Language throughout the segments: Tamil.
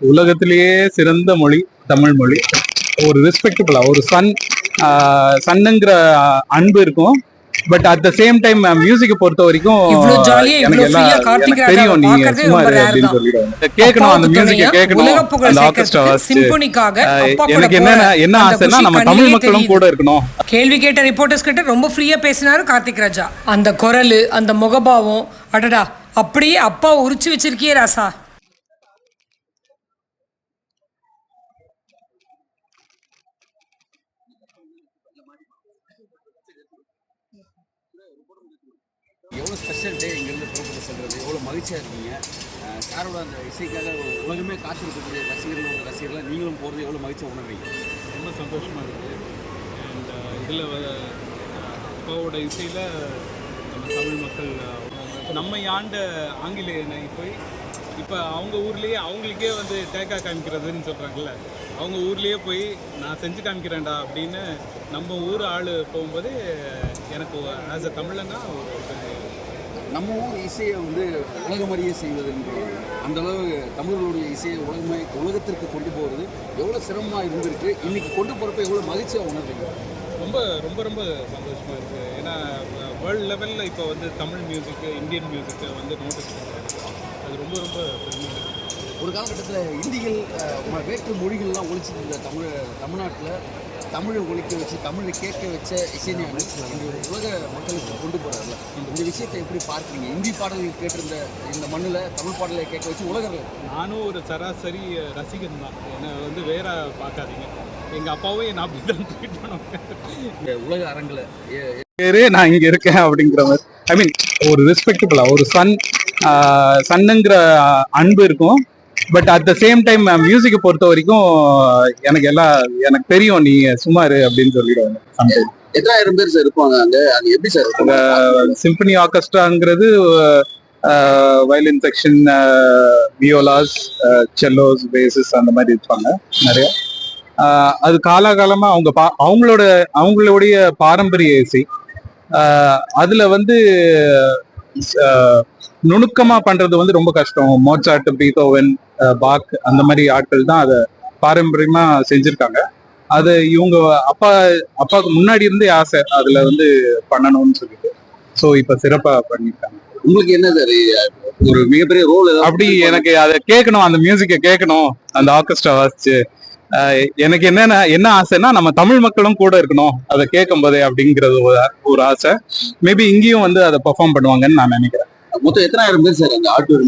உலகத்திலேயே சிறந்த மொழி தமிழ் மொழி. ஒரு ரெஸ்பெக்டபுளா ஒரு சன் சன்னுங்கிற அன்பு இருக்கும். But at the same time மியூசிக்கை பொறுத்த வரைக்கும் எனக்கு எல்லாம் தெரியும் ராஜாவை சும்மா அப்படின்னு சொல்லிடுவாங்க. கேட்கணும் அந்த மியூசிக்கை கேட்கணும். அந்த ஆர்கெஸ்ட்ரா சிம்பொனிக்காக எனக்கு என்ன என்ன ஆசைன்னா நம்ம தமிழ் மக்களும். கூட இருக்கணும். கேள்வி கேட்ட ரிப்போர்ட்டர்ஸ் கிட்ட ரொம்ப ஃப்ரீயா பேசினாரு கார்த்திக் ராஜா. அந்த குரல் அந்த முகபாவம் அடடா அப்படியே அப்பா உரிச்சு வச்சிருக்கியே ராசா. எவ்வளோ ஸ்பெஷல் டே இங்கேருந்து புறப்பட்டு செல்றது? எவ்வளோ மகிழ்ச்சியாக இருக்கீங்க? சாரோட அந்த இசைக்காக உலகமே காத்திருக்கக்கூடிய ரசிகர்களோட ரசிகர்களாக நீங்களும் போகிறது எவ்வளோ மகிழ்ச்சியாக உணர்றீங்க? ரொம்ப சந்தோஷமாக இருக்குது. அண்ட் இதில் அப்பாவோட இசையில் நம்ம தமிழ் மக்கள் நம்மை ஆண்ட ஆங்கிலேயனை போய் இப்போ அவங்க ஊர்லேயே அவங்களுக்கே வந்து தேக்கா காமிக்கிறதுன்னு சொல்கிறாங்கல்ல அவங்க ஊர்லேயே போய் நான் செஞ்சு காமிக்கிறேன்டா அப்படின்னு நம்ம ஊர் ஆள் போகும்போது எனக்கு ஆஸ் அ தமிழனா ஒரு பெரிய நம்ம ஊர் இசையை வந்து உலகமறிய செய்வதுன்றது அந்த அளவு தமிழர்களுடைய இசையை உலகமே உலகத்திற்கு கொண்டு போகிறது எவ்வளோ சிரமமாக இருந்திருக்கு. இன்னைக்கு கொண்டு போகிறப்ப எவ்வளோ மகிழ்ச்சியாக உணர்றீங்க? ரொம்ப ரொம்ப ரொம்ப சந்தோஷமாக இருக்குது ஏன்னா வேர்ல்டு லெவலில் இப்போ வந்து தமிழ் மியூசிக்கு இந்தியன் மியூசிக்கை வந்து நோட்டீஸ் பண்ணுறாங்க அது ரொம்ப ரொம்ப ஒரு காலகட்டத்தில் இந்திகள் வேற்று மொழிகள்லாம் ஒழிச்சிட்டு இருந்த தமிழ் தமிழ்நாட்டில் தமிழை ஒழிக்க வச்சு தமிழை கேட்க வச்ச இசைஞானி இந்த உலக மக்களுக்கு கொண்டு போகிறார்ல இந்த விஷயத்தை எப்படி பார்க்குறீங்க? இந்தி பாடல்கள் கேட்டிருந்த இந்த மண்ணில் தமிழ் பாடலை கேட்க வச்சு உலகர்கள். நானும் ஒரு சராசரி ரசிகன் தான். என்னை வந்து வேற பார்க்காதீங்க. எங்கள் அப்பாவும் என்னை அப்படி தான் ட்ரீட் பண்ணுவாங்க. இந்த உலக அரங்கில் பேரு நான் இங்க இருக்கேன் அப்படிங்கிற மாதிரி. ஐ மீன் ஒரு ரெஸ்பெக்டபுளா ஒரு சன் சன்னுங்கிற அன்பு இருக்கும். But at the same time மியூசிக்கை பொறுத்த வரைக்கும் எனக்கு எல்லாம் எனக்கு தெரியும் நீ சும்மா இரு அப்படின்னு சொல்லிடுவாங்க. எத்தனாயிரம் பேர் சார் இருப்பாங்க அங்கே? அது எப்படி sir symphony ஆர்கெஸ்ட்ராங்கிறது violin section violas cellos basses அந்த மாதிரி இருப்பாங்க நிறைய. அது காலாகாலமா அவங்க பா அவங்களோட அவங்களுடைய பாரம்பரிய இசை. அதுல வந்து நுணுக்கமா பண்றது வந்து ரொம்ப கஷ்டம். மோச்சாட் பீத்தோவன் பாக் அந்த மாதிரி ஆட்கள் தான் அதை பாரம்பரியமா செஞ்சிருக்காங்க. அது இவங்க அப்பா அப்பாவுக்கு முன்னாடி இருந்தே ஆசை அதுல வந்து பண்ணணும்னு சொல்லிட்டு. ஸோ இப்ப சிறப்பா பண்ணியிருக்காங்க உங்களுக்கு என்ன சார் ஒரு மிகப்பெரிய ரோல் அப்படி எனக்கு அதை கேட்கணும் அந்த மியூசிக்கை கேட்கணும் அந்த ஆர்கெஸ்ட்ரா வாசிச்சு எனக்கு என்னென்ன என்ன ஆசைன்னா நம்ம தமிழ் மக்களும் கூட இருக்கணும். அதை கேட்கும் போதே அப்படிங்கிறது ஒரு ஆசை. மேபி இங்கேயும் வந்து அதை பெர்ஃபார்ம் பண்ணுவாங்கன்னு நான் நினைக்கிறேன். மொத்தம் எத்தனாயிரம் பேர் சார் அந்த ஆட்டு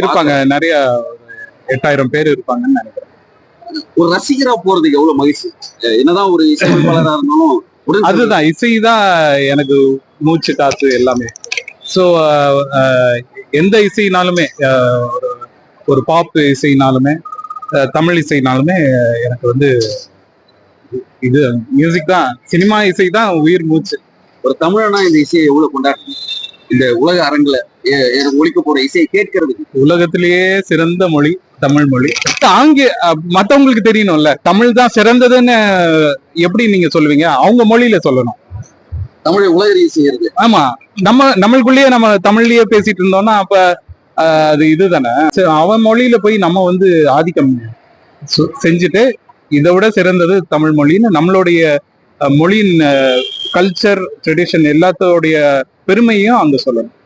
இருப்பாங்க? நிறைய எட்டாயிரம் பேர் இருப்பாங்கன்னு நினைக்கிறேன். ஒரு ரசிகரா போறதுக்கு எவ்வளவு மகிழ்ச்சி? என்னதான் ஒரு இசையமைப்பாளரா இருந்தாலும் அதுதான் இசை தான் எனக்கு மூச்சு காத்து எல்லாமே. ஸோ எந்த இசைனாலுமே ஒரு ஒரு பாப் இசைனாலுமே தமிழ் இசைனாலுமே எனக்கு வந்து இது மியூசிக் தான் சினிமா இசை தான் உயிர் மூச்சு. ஒரு தமிழனா இந்த இசையை எவ்வளவு கொண்டாடுறீங்க இந்த உலக அரங்குல ஒழிக்க போற இசையை கேட்கறதுக்கு உலகத்திலேயே சிறந்த மொழி தமிழ் மொழி. ஆங்கில மத்தவங்களுக்கு தெரியணும்ல. தமிழ் தான் சிறந்ததுன்னு எப்படி நீங்க சொல்லுவீங்க? அவங்க மொழியில சொல்லணும். தமிழை உலகறிய செய்யறது ஆமா. நம்ம நம்மளுக்குள்ளேயே நம்ம தமிழ்லயே பேசிட்டு இருந்தோம்னா அப்ப அது இதுதானே. சரி, அவன் மொழியில போய் நம்ம வந்து ஆதிக்கம் செஞ்சுட்டு இதை விட சிறந்தது தமிழ் மொழின்னு நம்மளுடைய மொழியின் கல்ச்சர் ட்ரெடிஷன் எல்லாத்தோடைய பெருமையும் அங்க சொல்லணும்.